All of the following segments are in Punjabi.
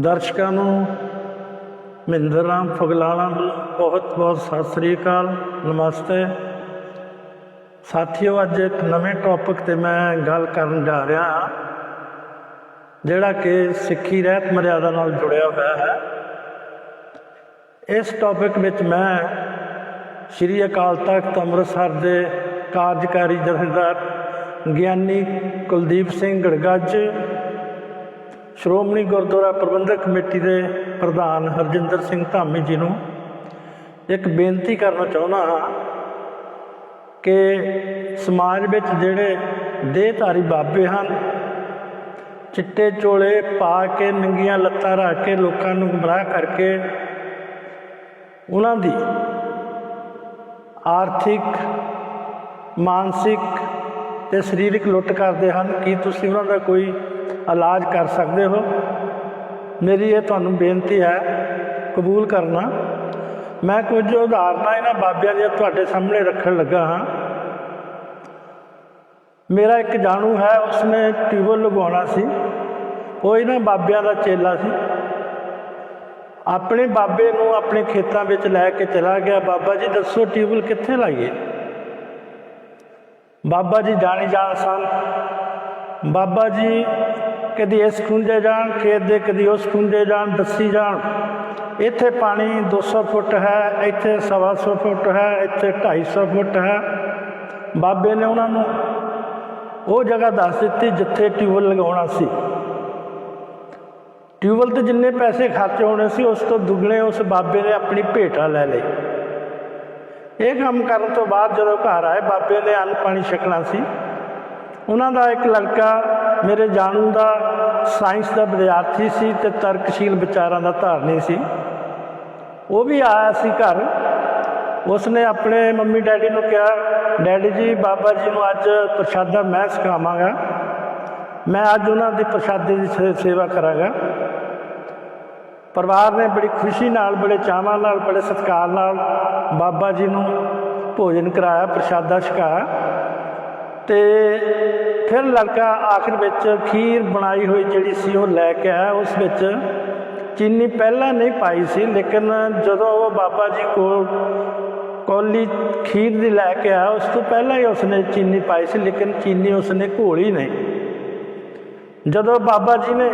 ਦਰਸ਼ਕਾਂ ਨੂੰ, ਮਹਿੰਦਰ ਰਾਮ ਫਗਲਾਣਾ ਵੱਲੋਂ ਬਹੁਤ ਬਹੁਤ ਸਤਿ ਸ੍ਰੀ ਅਕਾਲ, ਨਮਸਤੇ। ਸਾਥੀਓ, ਅੱਜ ਇੱਕ ਨਵੇਂ ਟੌਪਿਕ ਤੇ ਮੈਂ ਗੱਲ ਕਰਨ ਜਾ ਰਿਹਾ ਹਾਂ, ਜਿਹੜਾ ਕਿ ਸਿੱਖੀ ਰਹਿਤ ਮਰਿਆਦਾ ਨਾਲ ਜੁੜਿਆ ਹੋਇਆ ਹੈ। ਇਸ ਟੌਪਿਕ ਵਿੱਚ ਮੈਂ ਸ੍ਰੀ ਅਕਾਲ ਤਖਤ ਅੰਮ੍ਰਿਤਸਰ ਦੇ ਕਾਰਜਕਾਰੀ ਜਥੇਦਾਰ ਗਿਆਨੀ ਕੁਲਦੀਪ ਸਿੰਘ ਗੜਗੱਜ ਸ਼੍ਰੋਮਣੀ ਗੁਰਦੁਆਰਾ ਪ੍ਰਬੰਧਕ ਕਮੇਟੀ ਦੇ ਪ੍ਰਧਾਨ ਹਰਜਿੰਦਰ ਸਿੰਘ ਧਾਮੀ ਜੀ ਨੂੰ ਇੱਕ ਬੇਨਤੀ ਕਰਨਾ ਚਾਹੁੰਦਾ ਹਾਂ ਕਿ ਸਮਾਜ ਵਿੱਚ ਜਿਹੜੇ ਦੇਹਧਾਰੀ ਬਾਬੇ ਹਨ, ਚਿੱਟੇ ਚੋਲੇ ਪਾ ਕੇ, ਨੰਗੀਆਂ ਲੱਤਾਂ ਰੱਖ ਕੇ ਲੋਕਾਂ ਨੂੰ ਗੁੰਮਰਾਹ ਕਰਕੇ ਉਹਨਾਂ ਦੀ ਆਰਥਿਕ, ਮਾਨਸਿਕ ਤੇ ਸਰੀਰਕ ਲੁੱਟ ਕਰਦੇ ਹਨ। ਕੀ ਤੁਸੀਂ ਉਹਨਾਂ ਦਾ ਕੋਈ ਇਲਾਜ ਕਰ ਸਕਦੇ ਹੋ। ਮੇਰੀ ਇਹ ਤੁਹਾਨੂੰ ਬੇਨਤੀ ਹੈ, ਕਬੂਲ ਕਰਨਾ। ਮੈਂ ਕੁਝ ਉਦਾਹਰਨਾਂ ਇਹਨਾਂ ਬਾਬਿਆਂ ਦੀਆਂ ਤੁਹਾਡੇ ਸਾਹਮਣੇ ਰੱਖਣ ਲੱਗਾ ਹਾਂ। ਮੇਰਾ ਇੱਕ ਜਾਣੂ ਹੈ, ਉਸਨੇ ਟਿਊਬਲ ਲਗਾਉਣਾ ਸੀ। ਉਹ ਇਹਨਾਂ ਬਾਬਿਆਂ ਦਾ ਚੇਲਾ ਸੀ। ਆਪਣੇ ਬਾਬੇ ਨੂੰ ਆਪਣੇ ਖੇਤਾਂ ਵਿੱਚ ਲੈ ਕੇ ਚਲਾ ਗਿਆ। ਬਾਬਾ ਜੀ, ਦੱਸੋ ਟਿਊਬਲ ਕਿੱਥੇ ਲਾਈਏ? ਬਾਬਾ ਜੀ ਜਾਣੀ ਜਾਣ ਸਨ। ਬਾਬਾ ਜੀ ਕਦੀ ਇਸ ਖੁੰਝੇ ਜਾਣ, ਖੇਤ ਦੇ ਕਦੀ ਉਸ ਖੁੰਝੇ ਜਾਣ, ਦੱਸੀ ਜਾਣ। ਇੱਥੇ ਪਾਣੀ 200 ਫੁੱਟ ਹੈ, ਇੱਥੇ 125 ਫੁੱਟ ਹੈ, ਇੱਥੇ 250 ਫੁੱਟ ਹੈ। ਬਾਬੇ ਨੇ ਉਹਨਾਂ ਨੂੰ ਉਹ ਜਗ੍ਹਾ ਦੱਸ ਦਿੱਤੀ ਜਿੱਥੇ ਟਿਊਬਲ ਲਗਾਉਣਾ ਸੀ। ਟਿਊਬਲ ਤੇ ਜਿੰਨੇ ਪੈਸੇ ਖਰਚ ਹੋਣੇ ਸੀ, ਉਸ ਤੋਂ ਦੁੱਗਣੇ ਉਸ ਬਾਬੇ ਨੇ ਆਪਣੀ ਭੇਟਾ ਲੈ ਲਈ। ਇਹ ਕੰਮ ਕਰਨ ਤੋਂ ਬਾਅਦ ਜਦੋਂ ਘਰ ਆਏ, ਬਾਬੇ ਨੇ ਅੰਨ ਪਾਣੀ ਛਕਣਾ ਸੀ। ਉਹਨਾਂ ਦਾ ਇੱਕ ਲੜਕਾ ਮੇਰੇ ਜਾਣੂ ਦਾ ਸਾਇੰਸ ਦਾ ਵਿਦਿਆਰਥੀ ਸੀ ਤੇ ਤਰਕਸ਼ੀਲ ਵਿਚਾਰਾਂ ਦਾ ਧਾਰਨੀ ਸੀ। ਉਹ ਵੀ ਆਇਆ ਸੀ ਘਰ। ਉਸਨੇ ਆਪਣੇ ਮੰਮੀ ਡੈਡੀ ਨੂੰ ਕਿਹਾ, ਡੈਡੀ ਜੀ, ਬਾਬਾ ਜੀ ਨੂੰ ਅੱਜ ਪ੍ਰਸ਼ਾਦਾ ਮੈਂ ਸਿਖਾਵਾਂਗਾ। ਮੈਂ ਅੱਜ ਉਹਨਾਂ ਦੀ ਪ੍ਰਸ਼ਾਦੇ ਦੀ ਸੇ- ਸੇਵਾ ਕਰਾਂਗਾ। ਪਰਿਵਾਰ ਨੇ ਬੜੀ ਖੁਸ਼ੀ ਨਾਲ, ਬੜੇ ਚਾਵਾਂ ਨਾਲ, ਬੜੇ ਸਤਿਕਾਰ ਨਾਲ ਬਾਬਾ ਜੀ ਨੂੰ ਭੋਜਨ ਕਰਾਇਆ, ਪ੍ਰਸ਼ਾਦਾ ਛਕਾਇਆ। ਤੇ ਫਿਰ ਲੜਕਾ ਆਖਰ ਵਿੱਚ ਖੀਰ ਬਣਾਈ ਹੋਈ ਜਿਹੜੀ ਸੀ ਉਹ ਲੈ ਕੇ ਆਇਆ। ਉਸ ਵਿੱਚ ਚੀਨੀ ਪਹਿਲਾਂ ਨਹੀਂ ਪਾਈ ਸੀ, ਲੇਕਿਨ ਜਦੋਂ ਉਹ ਬਾਬਾ ਜੀ ਕੋਲ ਕੌਲੀ ਖੀਰ ਦੀ ਲੈ ਕੇ ਆਇਆ, ਉਸ ਤੋਂ ਪਹਿਲਾਂ ਹੀ ਉਸਨੇ ਚੀਨੀ ਪਾਈ ਸੀ, ਲੇਕਿਨ ਚੀਨੀ ਉਸਨੇ ਘੋਲੀ ਨਹੀਂ। ਜਦੋਂ ਬਾਬਾ ਜੀ ਨੇ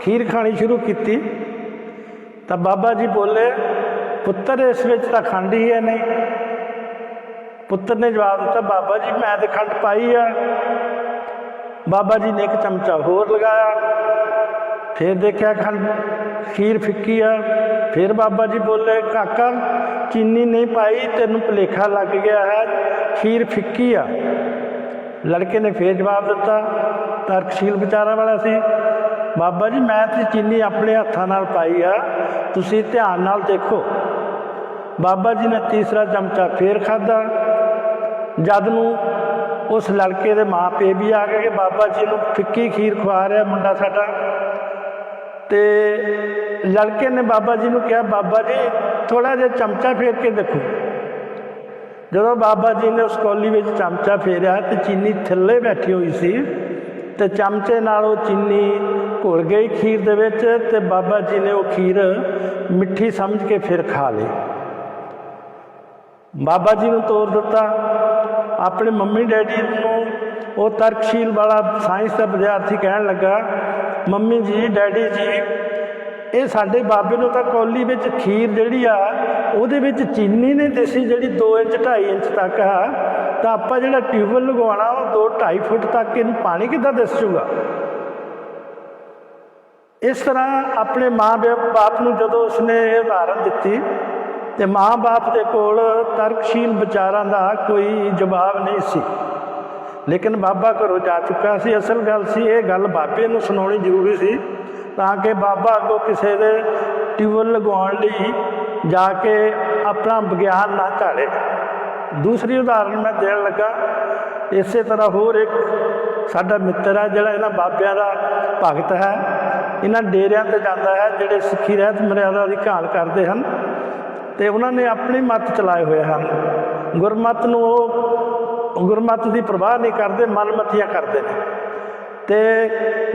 ਖੀਰ ਖਾਣੀ ਸ਼ੁਰੂ ਕੀਤੀ, ਤਾਂ ਬਾਬਾ ਜੀ ਬੋਲੇ, ਪੁੱਤਰ, ਇਸ ਵਿੱਚ ਤਾਂ ਖੰਡ ਹੀ ਹੈ ਨਹੀਂ। ਪੁੱਤਰ ਨੇ ਜਵਾਬ ਦਿੱਤਾ ਬਾਬਾ ਜੀ ਮੈਂ ਤੇ ਖੰਡ ਪਾਈ ਆ ਬਾਬਾ ਜੀ ਨੇ ਇੱਕ ਚਮਚਾ ਹੋਰ ਲਗਾਇਆ ਫਿਰ ਦੇਖਿਆ ਖੰਡ ਖੀਰ ਫਿੱਕੀ ਆ ਫਿਰ ਬਾਬਾ ਜੀ ਬੋਲੇ ਕਾਕਾ ਚੀਨੀ ਨਹੀਂ ਪਾਈ ਤੈਨੂੰ ਭੁਲੇਖਾ ਲੱਗ ਗਿਆ ਹੈ ਖੀਰ ਫਿੱਕੀ ਆ ਲੜਕੇ ਨੇ ਫੇਰ ਜਵਾਬ ਦਿੱਤਾ ਤਰਕਸ਼ੀਲ ਵਿਚਾਰਾਂ ਵਾਲਾ ਸੀ ਬਾਬਾ ਜੀ ਮੈਂ ਤੇ ਚੀਨੀ ਆਪਣੇ ਹੱਥਾਂ ਨਾਲ ਪਾਈ ਆ ਤੁਸੀਂ ਧਿਆਨ ਨਾਲ ਦੇਖੋ ਬਾਬਾ ਜੀ ਨੇ ਤੀਸਰਾ ਚਮਚਾ ਫੇਰ ਖਾਦਾ ਜਦ ਨੂੰ ਉਸ ਲੜਕੇ ਦੇ ਮਾਪੇ ਵੀ ਆ ਗਏ ਕਿ ਬਾਬਾ ਜੀ ਨੂੰ ਫਿੱਕੀ ਖੀਰ ਖਵਾ ਰਿਹਾ ਮੁੰਡਾ ਸਾਡਾ। ਤੇ ਲੜਕੇ ਨੇ ਬਾਬਾ ਜੀ ਨੂੰ ਕਿਹਾ, ਬਾਬਾ ਜੀ ਥੋੜਾ ਜਿਹਾ ਚਮਚਾ ਫੇਰ ਕੇ ਦੇਖੋ। ਜਦੋਂ ਬਾਬਾ ਜੀ ਨੇ ਉਸ ਕੌਲੀ ਵਿੱਚ ਚਮਚਾ ਫੇਰਿਆ ਤੇ ਚੀਨੀ ਥੱਲੇ ਬੈਠੀ ਹੋਈ ਸੀ ਤੇ ਚਮਚੇ ਨਾਲ ਉਹ ਚੀਨੀ ਘੁਲ ਗਈ ਖੀਰ ਦੇ ਵਿੱਚ ਤੇ ਬਾਬਾ ਜੀ ਨੇ ਉਹ ਖੀਰ ਮਿੱਠੀ ਸਮਝ ਕੇ ਫਿਰ ਖਾ ਲਈ। ਬਾਬਾ ਜੀ ਨੂੰ ਤੋਰ ਦਿੱਤਾ। ਆਪਣੇ ਮੰਮੀ ਡੈਡੀ ਨੂੰ ਉਹ ਤਰਕਸ਼ੀਲ ਵਾਲਾ ਸਾਇੰਸ ਦਾ ਵਿਦਿਆਰਥੀ ਕਹਿਣ ਲੱਗਾ, ਮੰਮੀ ਜੀ, ਡੈਡੀ ਜੀ, ਇਹ ਸਾਡੇ ਬਾਬੇ ਨੂੰ ਤਾਂ ਕੌਲੀ ਵਿੱਚ ਖੀਰ ਜਿਹੜੀ ਆ, ਉਹਦੇ ਵਿੱਚ ਚੀਨੀ ਨੇ ਦਿਸੀ ਜਿਹੜੀ 2 ਇੰਚ 2.5 ਇੰਚ ਤੱਕ ਆ। ਤਾਂ ਆਪਾਂ ਜਿਹੜਾ ਟਿਊਬਲ ਲਗਵਾਉਣਾ, ਉਹ 2 2.5 ਫੁੱਟ ਤੱਕ ਇਹਨੂੰ ਪਾਣੀ ਕਿੱਦਾਂ ਦਿਸ ਜੂਗਾ ਇਸ ਤਰ੍ਹਾਂ ਆਪਣੇ ਮਾਂ-ਬਾਪ ਨੂੰ ਜਦੋਂ ਉਸਨੇ ਇਹ ਉਦਾਹਰਨ ਦਿੱਤੀ ਤੇ ਮਾਂ-ਬਾਪ ਦੇ ਕੋਲ ਤਰਕਸ਼ੀਲ ਵਿਚਾਰਾਂ ਦਾ ਕੋਈ ਜਵਾਬ ਨਹੀਂ ਸੀ। ਲੇਕਿਨ ਬਾਬਾ ਘਰੋਂ ਜਾ ਚੁੱਕਾ ਸੀ। ਅਸਲ ਗੱਲ ਸੀ, ਇਹ ਗੱਲ ਬਾਬੇ ਨੂੰ ਸੁਣਾਉਣੀ ਜ਼ਰੂਰੀ ਸੀ ਤਾਂ ਕਿ ਬਾਬਾ ਅੱਗੋਂ ਕਿਸੇ ਦੇ ਟਿਊਬਲ ਲਗਾਉਣ ਲਈ ਜਾ ਕੇ ਆਪਣਾ ਵਿਗਿਆਨ ਨਾ ਝਾੜੇ ਦੂਸਰੀ ਉਦਾਹਰਨ ਮੈਂ ਦੇਣ ਲੱਗਾ। ਇਸੇ ਤਰ੍ਹਾਂ ਹੋਰ ਇੱਕ ਸਾਡਾ ਮਿੱਤਰ ਹੈ, ਜਿਹੜਾ ਇਹਨਾਂ ਬਾਬਿਆਂ ਦਾ ਭਗਤ ਹੈ। ਇਹਨਾਂ ਡੇਰਿਆਂ ਤੇ ਜਾਂਦਾ ਹੈ, ਜਿਹੜੇ ਸਿੱਖੀ ਰਹਿਤ ਮਰਿਆਦਾ ਦੀ ਘਾਲ ਕਰਦੇ ਹਨ। ਤੇ ਉਹਨਾਂ ਨੇ ਆਪਣੀ ਮੱਤ ਚਲਾਏ ਹੋਏ ਹਨ। ਗੁਰਮਤ ਨੂੰ ਉਹ ਗੁਰਮਤ ਦੀ ਪ੍ਰਵਾਹ ਨਹੀਂ ਕਰਦੇ ਮਨਮਤੀਆਂ ਕਰਦੇ ਨੇ। ਤੇ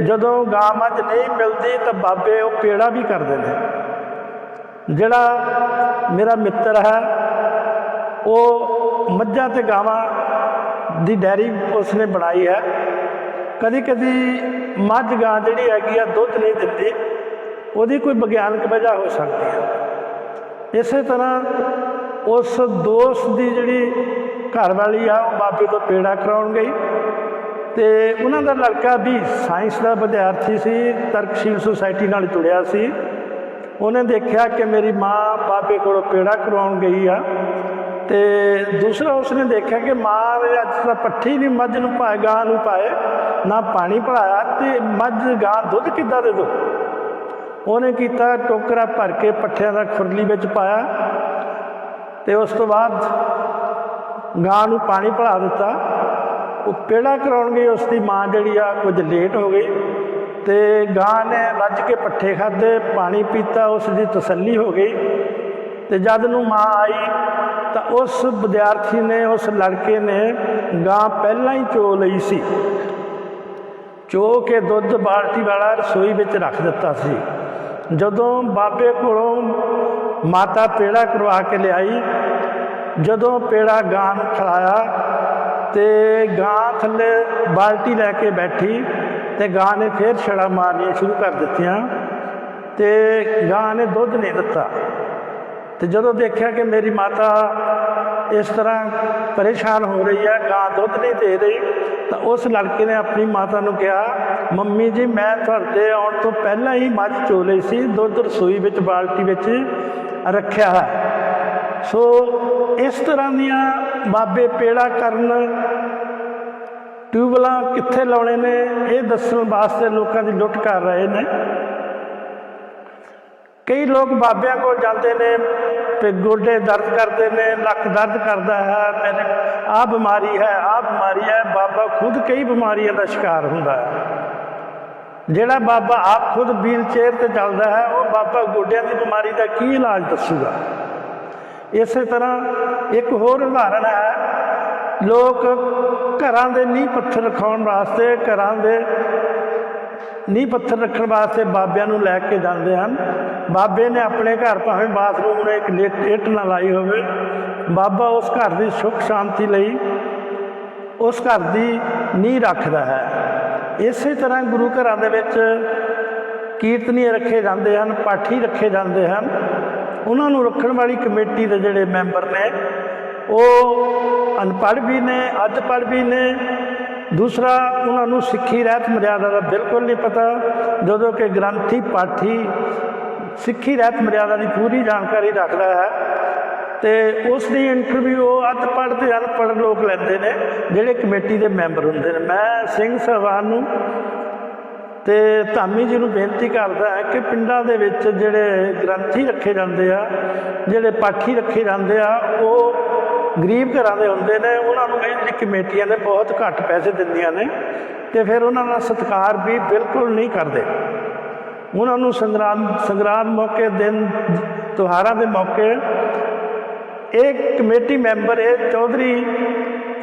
ਜਦੋਂ ਗਾਂ ਮੱਝ ਨਹੀਂ ਮਿਲਦੀ ਤਾਂ ਬਾਬੇ ਉਹ ਪੇੜਾ ਵੀ ਕਰਦੇ ਨੇ। ਜਿਹੜਾ ਮੇਰਾ ਮਿੱਤਰ ਹੈ, ਉਹ ਮੱਝਾਂ ਤੇ ਗਾਵਾਂ ਦੀ ਡੈਰੀ ਉਸਨੇ ਬਣਾਈ ਹੈ। ਕਦੀ ਕਦੀ ਮੱਝ ਗਾਂ ਜਿਹੜੀ ਹੈਗੀ ਆ, ਦੁੱਧ ਨਹੀਂ ਦਿੰਦੀ, ਉਹਦੀ ਕੋਈ ਵਿਗਿਆਨਕ ਵਜ੍ਹਾ ਹੋ ਸਕਦੀ ਹੈ। ਇਸੇ ਤਰ੍ਹਾਂ ਉਸ ਦੋਸਤ ਦੀ ਜਿਹੜੀ ਘਰ ਵਾਲੀ ਆ, ਉਹ ਬਾਬੇ ਤੋਂ ਪੇੜਾ ਕਰਾਉਣ ਗਈ ਤੇ ਉਹਨਾਂ ਦਾ ਲੜਕਾ ਵੀ ਸਾਇੰਸ ਦਾ ਵਿਦਿਆਰਥੀ ਸੀ, ਤਰਕਸ਼ੀਲ ਸੁਸਾਇਟੀ ਨਾਲ ਜੁੜਿਆ ਸੀ। ਉਹਨੇ ਦੇਖਿਆ ਕਿ ਮੇਰੀ ਮਾਂ ਬਾਬੇ ਕੋਲੋਂ ਪੇੜਾ ਕਰਵਾਉਣ ਗਈ ਆ ਤੇ ਦੂਸਰਾ ਉਸਨੇ ਦੇਖਿਆ ਕਿ ਮਾਂ ਨੇ ਅੱਜ ਤਾਂ ਪੱਠੀ ਨਹੀਂ, ਮੱਝ ਨੂੰ ਪਾਏ ਗਾਂ ਨੂੰ ਪਾਏ ਨਾ ਪਾਣੀ ਪਿਲਾਇਆ ਤੇ ਮੱਝ, ਗਾਂ ਦੁੱਧ ਕਿੱਦਾਂ ਦੇ ਦੋ? ਉਹਨੇ ਕੀਤਾ ਟੋਕਰਾ ਭਰ ਕੇ ਪੱਠਿਆਂ ਦਾ ਖੁਰਲੀ ਵਿੱਚ ਪਾਇਆ ਤੇ ਉਸ ਤੋਂ ਬਾਅਦ ਗਾਂ ਨੂੰ ਪਾਣੀ ਪਿਲਾ ਦਿੱਤਾ। ਉਹ ਪੇੜਾ ਕਰਾਉਣ ਗਈ ਉਸ ਦੀ ਮਾਂ ਜਿਹੜੀ ਆ, ਕੁਝ ਲੇਟ ਹੋ ਗਈ ਤੇ ਗਾਂ ਨੇ ਰੱਜ ਕੇ ਪੱਠੇ ਖਾਦੇ ਪਾਣੀ ਪੀਤਾ ਉਸ ਦੀ ਤਸੱਲੀ ਹੋ ਗਈ ਤੇ ਜਦ ਨੂੰ ਮਾਂ ਆਈ ਤਾਂ ਉਸ ਵਿਦਿਆਰਥੀ ਨੇ, ਉਸ ਲੜਕੇ ਨੇ ਗਾਂ ਪਹਿਲਾਂ ਹੀ ਚੋ ਲਈ ਸੀ। ਚੋ ਕੇ ਦੁੱਧ ਬਾਲਟੀ ਵਾਲਾ ਰਸੋਈ ਵਿੱਚ ਰੱਖ ਦਿੱਤਾ ਸੀ। ਜਦੋਂ ਬਾਬੇ ਕੋਲੋਂ ਮਾਤਾ ਪੇੜਾ ਕਰਵਾ ਕੇ ਲਿਆਈ, ਜਦੋਂ ਪੇੜਾ ਗਾਂ ਨੂੰ ਖਿਲਾਇਆ ਤੇ ਗਾਂ ਥੱਲੇ ਬਾਲਟੀ ਲੈ ਕੇ ਬੈਠੀ ਤੇ ਗਾਂ ਨੇ ਫੇਰ ਛੜਾ ਮਾਰਨੀਆਂ ਸ਼ੁਰੂ ਕਰ ਦਿੱਤੀਆਂ ਤੇ ਗਾਂ ਨੇ ਦੁੱਧ ਨਹੀਂ ਦਿੱਤਾ। ਤੇ ਜਦੋਂ ਦੇਖਿਆ ਕਿ ਮੇਰੀ ਮਾਤਾ ਇਸ ਤਰ੍ਹਾਂ ਪਰੇਸ਼ਾਨ ਹੋ ਰਹੀ ਹੈ ਗਾਂ ਦੁੱਧ ਨਹੀਂ ਦੇ ਰਹੀ ਤਾਂ ਉਸ ਲੜਕੇ ਨੇ ਆਪਣੀ ਮਾਤਾ ਨੂੰ ਕਿਹਾ, ਮੰਮੀ ਜੀ, ਮੈਂ ਤੁਹਾਡੇ ਆਉਣ ਤੋਂ ਪਹਿਲਾਂ ਹੀ ਮੱਝ ਚੋ ਲਈ ਸੀ, ਦੁੱਧ ਰਸੋਈ ਵਿੱਚ, ਬਾਲਟੀ ਵਿੱਚ ਰੱਖਿਆ ਹੈ। ਸੋ ਇਸ ਤਰ੍ਹਾਂ ਦੀਆਂ ਬਾਬੇ ਪੇੜਾ ਕਰਨ ਟਿਊਬਲਾਂ ਕਿੱਥੇ ਲਾਉਣੇ ਨੇ, ਇਹ ਦੱਸਣ ਵਾਸਤੇ ਲੋਕਾਂ ਦੀ ਲੁੱਟ ਕਰ ਰਹੇ ਨੇ। ਕਈ ਲੋਕ ਬਾਬਿਆਂ ਕੋਲ ਜਾਂਦੇ ਨੇ ਤੇ ਗੋਡੇ ਦਰਦ ਕਰਦੇ ਨੇ ਲੱਕ ਦਰਦ ਕਰਦਾ ਹੈ, ਮੇਰੇ ਆ ਬਿਮਾਰੀ ਹੈ ਆ ਬਿਮਾਰੀ ਹੈ। ਬਾਬਾ ਖੁਦ ਕਈ ਬਿਮਾਰੀਆਂ ਦਾ ਸ਼ਿਕਾਰ ਹੁੰਦਾ ਹੈ। ਜਿਹੜਾ ਬਾਬਾ ਆਪ ਖੁਦ ਵੀਲ ਚੇਅਰ ਤੇ ਚੱਲਦਾ ਹੈ, ਉਹ ਬਾਬਾ ਗੋਡਿਆਂ ਦੀ ਬਿਮਾਰੀ ਦਾ ਕੀ ਇਲਾਜ ਦੱਸੂਗਾ? ਇਸੇ ਤਰ੍ਹਾਂ ਇੱਕ ਹੋਰ ਉਦਾਹਰਣ ਹੈ, ਲੋਕ ਘਰਾਂ ਦੇ ਨੀਂਹ ਪੱਥਰ ਰਖਾਉਣ ਵਾਸਤੇ, ਘਰਾਂ ਦੇ ਨੀਂਹ ਪੱਥਰ ਰੱਖਣ ਵਾਸਤੇ ਬਾਬਿਆਂ ਨੂੰ ਲੈ ਕੇ ਜਾਂਦੇ ਹਨ। ਬਾਬੇ ਨੇ ਆਪਣੇ ਘਰ ਭਾਵੇਂ ਬਾਥਰੂਮ ਨੇ ਇੱਕ ਲਿਟ ਇੱਟ ਨਾ ਲਾਈ ਹੋਵੇ, ਬਾਬਾ ਉਸ ਘਰ ਦੀ ਸੁੱਖ ਸ਼ਾਂਤੀ ਲਈ ਉਸ ਘਰ ਦੀ ਨੀਂਹ ਰੱਖਦਾ ਹੈ। ਇਸੇ ਤਰ੍ਹਾਂ ਗੁਰੂ ਘਰਾਂ ਦੇ ਵਿੱਚ ਕੀਰਤਨੀ ਰੱਖੇ ਜਾਂਦੇ ਹਨ, ਪਾਠੀ ਰੱਖੇ ਜਾਂਦੇ ਹਨ। ਉਹਨਾਂ ਨੂੰ ਰੱਖਣ ਵਾਲੀ ਕਮੇਟੀ ਦੇ ਜਿਹੜੇ ਮੈਂਬਰ ਨੇ, ਉਹ ਅਨਪੜ੍ਹ ਵੀ ਨੇ, ਅਧਪੜ੍ਹ ਵੀ ਨੇ ਦੂਸਰਾ, ਉਹਨਾਂ ਨੂੰ ਸਿੱਖੀ ਰਹਿਤ ਮਰਿਆਦਾ ਦਾ ਬਿਲਕੁਲ ਨਹੀਂ ਪਤਾ, ਜਦੋਂ ਕਿ ਗ੍ਰੰਥੀ ਪਾਠੀ ਸਿੱਖੀ ਰਹਿਤ ਮਰਿਆਦਾ ਦੀ ਪੂਰੀ ਜਾਣਕਾਰੀ ਰੱਖਦਾ ਹੈ ਤੇ ਉਸ ਦੀ ਇੰਟਰਵਿਊ ਉਹ ਅਨਪੜ੍ਹ ਤੇ ਅਨਪੜ੍ਹ ਲੋਕ ਲੈਂਦੇ ਨੇ, ਜਿਹੜੇ ਕਮੇਟੀ ਦੇ ਮੈਂਬਰ ਹੁੰਦੇ ਨੇ। ਮੈਂ ਸਿੰਘ ਸਾਹਿਬਾਨ ਨੂੰ ਤੇ ਧਾਮੀ ਜੀ ਨੂੰ ਬੇਨਤੀ ਕਰਦਾ ਹੈ ਕਿ ਪਿੰਡਾਂ ਦੇ ਵਿੱਚ ਜਿਹੜੇ ਗ੍ਰੰਥੀ ਰੱਖੇ ਜਾਂਦੇ ਆ, ਜਿਹੜੇ ਪਾਠੀ ਰੱਖੇ ਜਾਂਦੇ ਆ, ਉਹ ਗਰੀਬ ਘਰਾਂ ਦੇ ਹੁੰਦੇ ਨੇ, ਉਹਨਾਂ ਨੂੰ ਇਹ ਕਮੇਟੀਆਂ ਨੇ ਬਹੁਤ ਘੱਟ ਪੈਸੇ ਦਿੰਦੀਆਂ ਨੇ ਤੇ ਫਿਰ ਉਹਨਾਂ ਦਾ ਸਤਿਕਾਰ ਵੀ ਬਿਲਕੁਲ ਨਹੀਂ ਕਰਦੇ। ਉਹਨਾਂ ਨੂੰ ਸੰਗਰਾਮ ਸੰਗਰਾਮ ਮੌਕੇ ਦਿਨ, ਤਿਉਹਾਰਾਂ ਦੇ ਮੌਕੇ ਇਹ ਕਮੇਟੀ ਮੈਂਬਰ, ਇਹ ਚੌਧਰੀ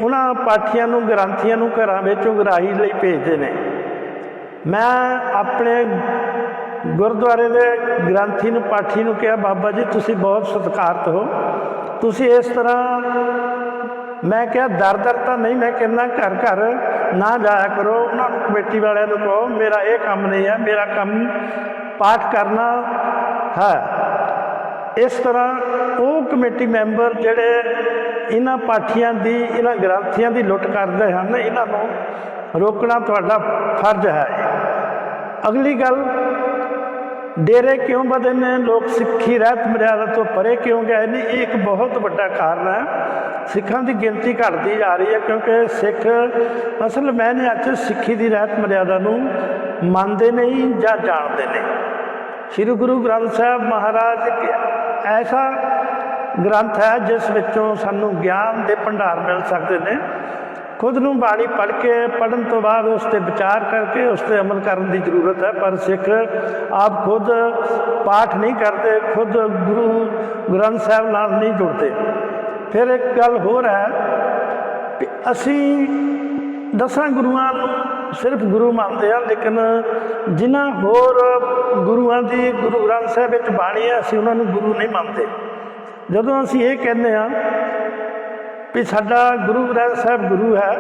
ਉਹਨਾਂ ਪਾਠੀਆਂ ਨੂੰ, ਗ੍ਰੰਥੀਆਂ ਨੂੰ ਘਰਾਂ ਵਿੱਚ ਉਗਰਾਹੀ ਲਈ ਭੇਜਦੇ ਨੇ। ਮੈਂ ਆਪਣੇ ਗੁਰਦੁਆਰੇ ਦੇ ਗ੍ਰੰਥੀ ਨੂੰ, ਪਾਠੀ ਨੂੰ ਕਿਹਾ, ਬਾਬਾ ਜੀ, ਤੁਸੀਂ ਬਹੁਤ ਸਤਿਕਾਰਤ ਹੋ। ਤੁਸੀਂ ਇਸ ਤਰ੍ਹਾਂ ਮੈਂ ਕਿਹਾ ਦਰ ਦਰ ਤਾਂ ਨਹੀਂ, ਮੈਂ ਕਹਿੰਦਾ, ਘਰ ਘਰ ਨਾ ਜਾਇਆ ਕਰੋ। ਉਹਨਾਂ ਨੂੰ ਕਮੇਟੀ ਵਾਲਿਆਂ ਨੂੰ ਕਹੋ, ਮੇਰਾ ਇਹ ਕੰਮ ਨਹੀਂ ਹੈ, ਮੇਰਾ ਕੰਮ ਪਾਠ ਕਰਨਾ ਹੈ। ਇਸ ਤਰ੍ਹਾਂ ਉਹ ਕਮੇਟੀ ਮੈਂਬਰ ਜਿਹੜੇ ਇਹਨਾਂ ਪਾਠੀਆਂ ਦੀ, ਇਹਨਾਂ ਗ੍ਰੰਥੀਆਂ ਦੀ ਲੁੱਟ ਕਰਦੇ ਹਨ, ਇਹਨਾਂ ਨੂੰ ਰੋਕਣਾ ਤੁਹਾਡਾ ਫਰਜ਼ ਹੈ। ਅਗਲੀ ਗੱਲ, ਡੇਰੇ ਕਿਉਂ ਵਧੇ ਨੇ? ਲੋਕ ਸਿੱਖੀ ਰਹਿਤ ਮਰਿਆਦਾ ਤੋਂ ਪਰੇ ਕਿਉਂ ਗਏ ਨੇ? ਇਹ ਇੱਕ ਬਹੁਤ ਵੱਡਾ ਕਾਰਨ ਹੈ। ਸਿੱਖਾਂ ਦੀ ਗਿਣਤੀ ਘਟਦੀ ਜਾ ਰਹੀ ਹੈ ਕਿਉਂਕਿ ਸਿੱਖ, ਅਸਲ ਮੈਨੇ ਅੱਜ ਸਿੱਖੀ ਦੀ ਰਹਿਤ ਮਰਿਆਦਾ ਨੂੰ ਮੰਨਦੇ ਨਹੀਂ ਜਾਂ ਜਾਣਦੇ ਨੇ ਸ੍ਰੀ ਗੁਰੂ ਗ੍ਰੰਥ ਸਾਹਿਬ ਮਹਾਰਾਜ ਇੱਕ ਐਸਾ ਗ੍ਰੰਥ ਹੈ ਜਿਸ ਵਿੱਚੋਂ ਸਾਨੂੰ ਗਿਆਨ ਦੇ ਭੰਡਾਰ ਮਿਲ ਸਕਦੇ ਨੇ। ਖੁਦ ਨੂੰ ਬਾਣੀ ਪੜ੍ਹ ਕੇ ਪੜਨ ਤੋਂ ਬਾਅਦ ਉਸ ਤੇ ਵਿਚਾਰ ਕਰਕੇ, ਉਸ ਤੇ ਅਮਲ ਕਰਨ ਦੀ ਜ਼ਰੂਰਤ ਹੈ, ਪਰ ਸਿੱਖ ਆਪ ਖੁਦ ਪਾਠ ਨਹੀਂ ਕਰਦੇ, ਖੁਦ ਗੁਰੂ ਗ੍ਰੰਥ ਸਾਹਿਬ ਨਾਲ ਨਹੀਂ ਜੁੜਦੇ। ਫਿਰ ਇੱਕ ਗੱਲ ਹੋਰ ਹੈ ਕਿ ਅਸੀਂ ਦਸਾਂ ਗੁਰੂਆਂ ਨੂੰ ਸਿਰਫ ਗੁਰੂ ਮੰਨਦੇ ਆ ਲੇਕਿਨ ਜਿਨ੍ਹਾਂ ਹੋਰ ਗੁਰੂਆਂ ਦੀ ਗੁਰੂ ਗ੍ਰੰਥ ਸਾਹਿਬ ਵਿੱਚ ਬਾਣੀ ਹੈ, ਅਸੀਂ ਉਹਨਾਂ ਨੂੰ ਗੁਰੂ ਨਹੀਂ ਮੰਨਦੇ। ਜਦੋਂ ਅਸੀਂ ਇਹ ਕਹਿੰਦੇ ਆ ਵੀ ਸਾਡਾ ਗੁਰੂ ਗ੍ਰੰਥ ਸਾਹਿਬ ਗੁਰੂ ਹੈ,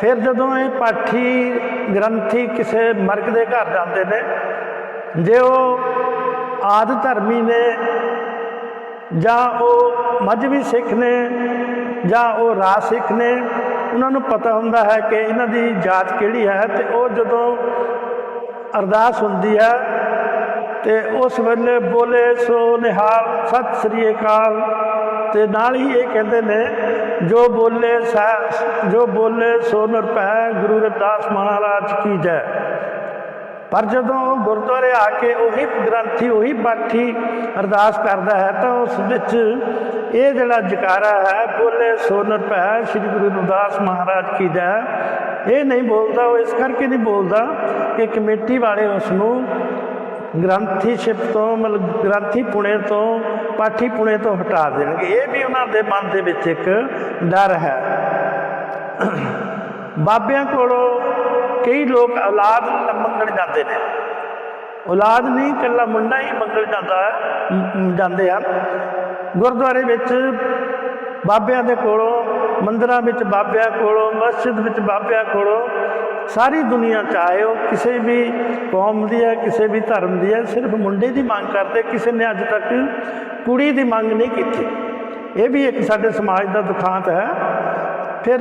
ਫਿਰ ਜਦੋਂ ਇਹ ਪਾਠੀ ਗ੍ਰੰਥੀ ਕਿਸੇ ਮਰਗ ਦੇ ਘਰ ਜਾਂਦੇ ਨੇ, ਜੇ ਉਹ ਆਦ ਧਰਮੀ ਨੇ ਜਾਂ ਉਹ ਮਜਬੀ ਸਿੱਖ ਨੇ, ਜਾਂ ਉਹ ਰਾਜ ਸਿੱਖ ਨੇ, ਉਹਨਾਂ ਨੂੰ ਪਤਾ ਹੁੰਦਾ ਹੈ ਕਿ ਇਹਨਾਂ ਦੀ ਜਾਤ ਕਿਹੜੀ ਹੈ ਤੇ ਉਹ ਜਦੋਂ ਅਰਦਾਸ ਹੁੰਦੀ ਹੈ ਤੇ ਉਸ ਵੇਲੇ ਬੋਲੇ, ਸੋ ਨਿਹਾਲ, ਸਤਿ ਸ੍ਰੀ ਅਕਾਲ। ਤੇ ਨਾਲ ਹੀ ਇਹ ਕਹਿੰਦੇ ਨੇ, ਜੋ ਬੋਲੇ ਸਹਿ ਜੋ ਬੋਲੇ ਸੋ ਨਿਰਭੈ, ਗੁਰੂ ਰਵਿਦਾਸ ਮਹਾਰਾਜ ਕੀ ਜੈ। ਪਰ ਜਦੋਂ ਉਹ ਗੁਰਦੁਆਰੇ ਆ ਕੇ ਉਹੀ ਗ੍ਰੰਥੀ, ਉਹੀ ਪਾਠੀ ਅਰਦਾਸ ਕਰਦਾ ਹੈ, ਤਾਂ ਉਸ ਵਿੱਚ ਇਹ ਜਿਹੜਾ ਜਕਾਰਾ ਹੈ, ਬੋਲੇ ਸੋ ਨਿਰਭੈ ਸ੍ਰੀ ਗੁਰੂ ਰਵਿਦਾਸ ਮਹਾਰਾਜ ਕੀ ਜੈ, ਇਹ ਨਹੀਂ ਬੋਲਦਾ, ਉਹ ਇਸ ਕਰਕੇ ਨਹੀਂ ਬੋਲਦਾ ਕਿ ਕਮੇਟੀ ਵਾਲੇ ਉਸ ਨੂੰ ਗ੍ਰੰਥੀਸ਼ਿਪ ਤੋਂ ਮਤਲਬ ਗ੍ਰੰਥੀ ਪੁਣੇ ਤੋਂ, ਪਾਠੀ ਪੁਣੇ ਤੋਂ ਹਟਾ ਦੇਣਗੇ। ਇਹ ਵੀ ਉਹਨਾਂ ਦੇ ਮਨ ਦੇ ਵਿੱਚ ਇੱਕ ਡਰ ਹੈ। ਬਾਬਿਆਂ ਕੋਲੋਂ ਕਈ ਲੋਕ ਔਲਾਦ ਮੰਗਣ ਜਾਂਦੇ ਨੇ। ਔਲਾਦ ਨਹੀਂ, ਇਕੱਲਾ ਮੁੰਡਾ ਹੀ ਮੰਗਣ ਜਾਂਦਾ ਜਾਂਦੇ ਆ। ਗੁਰਦੁਆਰੇ ਵਿੱਚ ਬਾਬਿਆਂ ਦੇ ਕੋਲੋਂ, ਮੰਦਰਾਂ ਵਿੱਚ ਬਾਬਿਆਂ ਕੋਲੋਂ, ਮਸਜਿਦ ਵਿੱਚ ਬਾਬਿਆਂ ਕੋਲੋਂ, ਸਾਰੀ ਦੁਨੀਆ 'ਚ ਆਏ ਹੋ ਕਿਸੇ ਵੀ ਕੌਮ ਦੀ ਹੈ, ਕਿਸੇ ਵੀ ਧਰਮ ਦੀ ਹੈ, ਸਿਰਫ ਮੁੰਡੇ ਦੀ ਮੰਗ ਕਰਦੇ, ਕਿਸੇ ਨੇ ਅੱਜ ਤੱਕ ਕੁੜੀ ਦੀ ਮੰਗ ਨਹੀਂ ਕੀਤੀ। ਇਹ ਵੀ ਇੱਕ ਸਾਡੇ ਸਮਾਜ ਦਾ ਦੁਖਾਂਤ ਹੈ। ਫਿਰ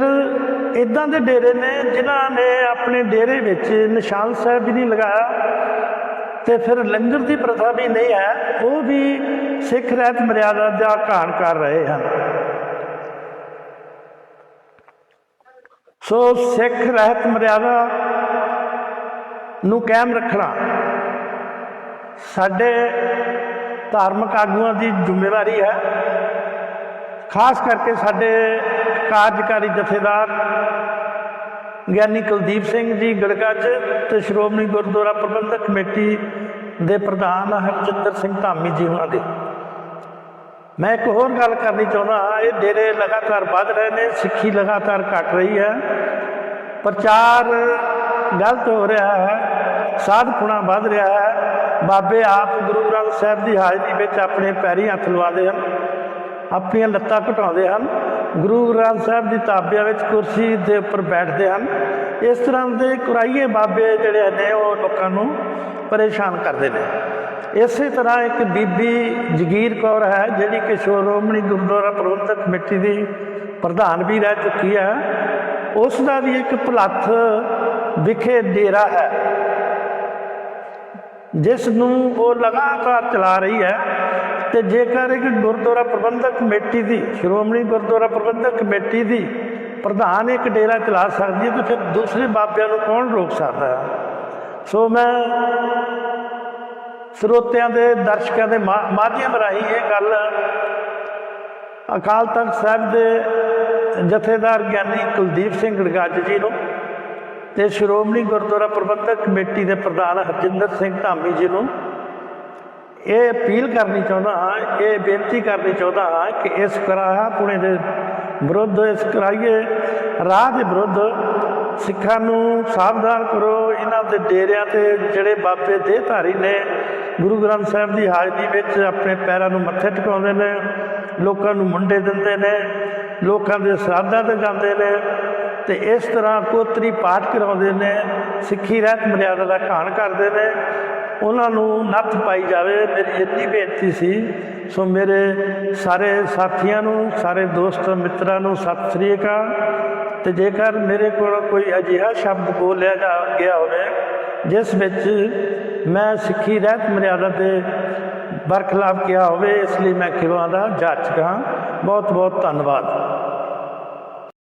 ਇਦਾਂ ਦੇ ਡੇਰੇ ਨੇ ਜਿਨ੍ਹਾਂ ਨੇ ਆਪਣੇ ਡੇਰੇ ਵਿੱਚ ਨਿਸ਼ਾਨ ਸਾਹਿਬ ਵੀ ਨਹੀਂ ਲਗਾਇਆ ਤੇ ਫਿਰ ਲੰਗਰ ਦੀ ਪ੍ਰਥਾ ਵੀ ਨਹੀਂ ਹੈ, ਉਹ ਵੀ ਸਿੱਖ ਰਹਿਤ ਮਰਿਆਦਾ ਦਾ ਘਾਣ ਕਰ ਰਹੇ ਹਨ। ਸੋ ਸਿੱਖ ਰਹਿਤ ਮਰਿਆਦਾ ਨੂੰ ਕਾਇਮ ਰੱਖਣਾ ਸਾਡੇ ਧਾਰਮਿਕ ਆਗੂਆਂ ਦੀ ਜ਼ਿੰਮੇਵਾਰੀ ਹੈ। ਖਾਸ ਕਰਕੇ ਸਾਡੇ ਕਾਰਜਕਾਰੀ ਜਥੇਦਾਰ ਗਿਆਨੀ ਕੁਲਦੀਪ ਸਿੰਘ ਜੀ ਗੜਗੱਜ ਤੇ ਸ਼੍ਰੋਮਣੀ ਗੁਰਦੁਆਰਾ ਪ੍ਰਬੰਧਕ ਕਮੇਟੀ ਦੇ ਪ੍ਰਧਾਨ ਹਰਜਿੰਦਰ ਸਿੰਘ ਧਾਮੀ ਜੀ ਉਹਨਾਂ ਦੇ। ਮੈਂ ਇੱਕ ਹੋਰ ਗੱਲ ਕਰਨੀ ਚਾਹੁੰਦਾ ਹਾਂ, ਇਹ ਡੇਰੇ ਲਗਾਤਾਰ ਵੱਧ ਰਹੇ ਨੇ, ਸਿੱਖੀ ਲਗਾਤਾਰ ਘਟ ਰਹੀ ਹੈ। ਪ੍ਰਚਾਰ ਗਲਤ ਹੋ ਰਿਹਾ ਹੈ, ਸਾਧਪੁਣਾ ਵੱਧ ਰਿਹਾ ਹੈ। ਬਾਬੇ ਆਪ ਗੁਰੂ ਗ੍ਰੰਥ ਸਾਹਿਬ ਦੀ ਹਾਜ਼ਰੀ ਵਿੱਚ ਆਪਣੇ ਪੈਰੀ ਹੱਥ ਲਵਾਉਂਦੇ ਹਨ। ਆਪਣੀਆਂ ਲੱਤਾਂ ਘਟਾਉਂਦੇ ਹਨ। ਗੁਰੂ ਗ੍ਰੰਥ ਸਾਹਿਬ ਦੀ ਤਾਬਿਆਂ ਵਿੱਚ ਕੁਰਸੀ ਦੇ ਉੱਪਰ ਬੈਠਦੇ ਹਨ। ਇਸ ਤਰ੍ਹਾਂ ਦੇ ਕੁਰਾਈਏ ਬਾਬੇ ਜਿਹੜੇ ਨੇ, ਉਹ ਲੋਕਾਂ ਨੂੰ ਪਰੇਸ਼ਾਨ ਕਰਦੇ ਨੇ। ਇਸੇ ਤਰ੍ਹਾਂ ਇੱਕ ਬੀਬੀ ਜਗੀਰ ਕੌਰ ਹੈ, ਜਿਹੜੀ ਕਿ ਸ਼੍ਰੋਮਣੀ ਗੁਰਦੁਆਰਾ ਪ੍ਰਬੰਧਕ ਕਮੇਟੀ ਦੀ ਪ੍ਰਧਾਨ ਵੀ ਰਹਿ ਚੁੱਕੀ ਹੈ। ਉਸ ਦਾ ਵੀ ਇੱਕ ਭਲੱਥ ਵਿਖੇ ਡੇਰਾ ਹੈ, ਜਿਸ ਨੂੰ ਉਹ ਲਗਾਤਾਰ ਚਲਾ ਰਹੀ ਹੈ। ਤੇ ਜੇਕਰ ਇੱਕ ਗੁਰਦੁਆਰਾ ਪ੍ਰਬੰਧਕ ਕਮੇਟੀ ਦੀ, ਸ਼੍ਰੋਮਣੀ ਗੁਰਦੁਆਰਾ ਪ੍ਰਬੰਧਕ ਕਮੇਟੀ ਦੀ ਪ੍ਰਧਾਨ ਇੱਕ ਡੇਰਾ ਚਲਾ ਸਕਦੀ ਹੈ, ਤਾਂ ਫਿਰ ਦੂਸਰੇ ਬਾਬਿਆਂ ਨੂੰ ਕੌਣ ਰੋਕ ਸਕਦਾ ਹੈ? ਸੋ ਮੈਂ ਸਰੋਤਿਆਂ ਦੇ, ਦਰਸ਼ਕਾਂ ਦੇ ਮਾ- ਮਾਧਿਅਮ ਰਾਹੀਂ ਇਹ ਗੱਲ ਅਕਾਲ ਤਖਤ ਸਾਹਿਬ ਦੇ ਜਥੇਦਾਰ ਗਿਆਨੀ ਕੁਲਦੀਪ ਸਿੰਘ ਗੜਗੱਜ ਜੀ ਨੂੰ ਤੇ ਸ਼੍ਰੋਮਣੀ ਗੁਰਦੁਆਰਾ ਪ੍ਰਬੰਧਕ ਕਮੇਟੀ ਦੇ ਪ੍ਰਧਾਨ ਹਰਜਿੰਦਰ ਸਿੰਘ ਧਾਮੀ ਜੀ ਨੂੰ ਇਹ ਅਪੀਲ ਕਰਨੀ ਚਾਹੁੰਦਾ ਹਾਂ, ਇਹ ਬੇਨਤੀ ਕਰਨੀ ਚਾਹੁੰਦਾ ਹਾਂ ਕਿ ਇਸ ਕਰਾਹਾ ਪੁਣੇ ਦੇ ਵਿਰੁੱਧ, ਇਸ ਕਰਾਈਏ ਰਾਹ ਦੇ ਵਿਰੁੱਧ ਸਿੱਖਾਂ ਨੂੰ ਸਾਵਧਾਨ ਕਰੋ। ਇਹਨਾਂ ਦੇ ਡੇਰਿਆਂ ਤੇ ਜਿਹੜੇ ਬਾਬੇ ਦੇਹਧਾਰੀ ਨੇ, ਗੁਰੂ ਗ੍ਰੰਥ ਸਾਹਿਬ ਦੀ ਹਾਜ਼ਰੀ ਵਿੱਚ ਆਪਣੇ ਪੈਰਾਂ ਨੂੰ ਮੱਥੇ ਟਿਕਾਉਂਦੇ ਨੇ, ਲੋਕਾਂ ਨੂੰ ਮੁੰਡੇ ਦਿੰਦੇ ਨੇ, ਲੋਕਾਂ ਦੇ ਸਰਾਧਾਂ ਤੇ ਜਾਂਦੇ ਨੇ ਤੇ ਇਸ ਤਰ੍ਹਾਂ ਕੋਤਰੀ ਪਾਠ ਕਰਾਉਂਦੇ ਨੇ, ਸਿੱਖੀ ਰਹਿਤ ਮਰਿਆਦਾ ਦਾ ਘਾਣ ਕਰਦੇ ਨੇ। ਉਹਨਾਂ ਨੂੰ ਨੱਥ ਪਾਈ ਜਾਵੇ, ਮੇਰੀ ਇੰਨੀ ਬੇਨਤੀ ਸੀ। ਸੋ ਮੇਰੇ ਸਾਰੇ ਸਾਥੀਆਂ ਨੂੰ, ਸਾਰੇ ਦੋਸਤ ਮਿੱਤਰਾਂ ਨੂੰ ਸਤਿ ਸ੍ਰੀ ਅਕਾਲ। ਤੇ ਜੇਕਰ ਮੇਰੇ ਕੋਲ ਕੋਈ ਅਜਿਹਾ ਸ਼ਬਦ ਬੋਲਿਆ ਜਾ ਗਿਆ ਹੋਵੇ, ਜਿਸ ਵਿੱਚ ਮੈਂ ਸਿੱਖੀ ਰਹਿਤ ਮਰਿਆਦਾ ਦੇ ਬਰਖਲਾਫ ਕਿਹਾ ਹੋਵੇ, ਇਸ ਲਈ ਮੈਂ ਖਿਵਾ ਦਾ ਜਾਚਕ ਹਾਂ। ਬਹੁਤ ਬਹੁਤ ਧੰਨਵਾਦ।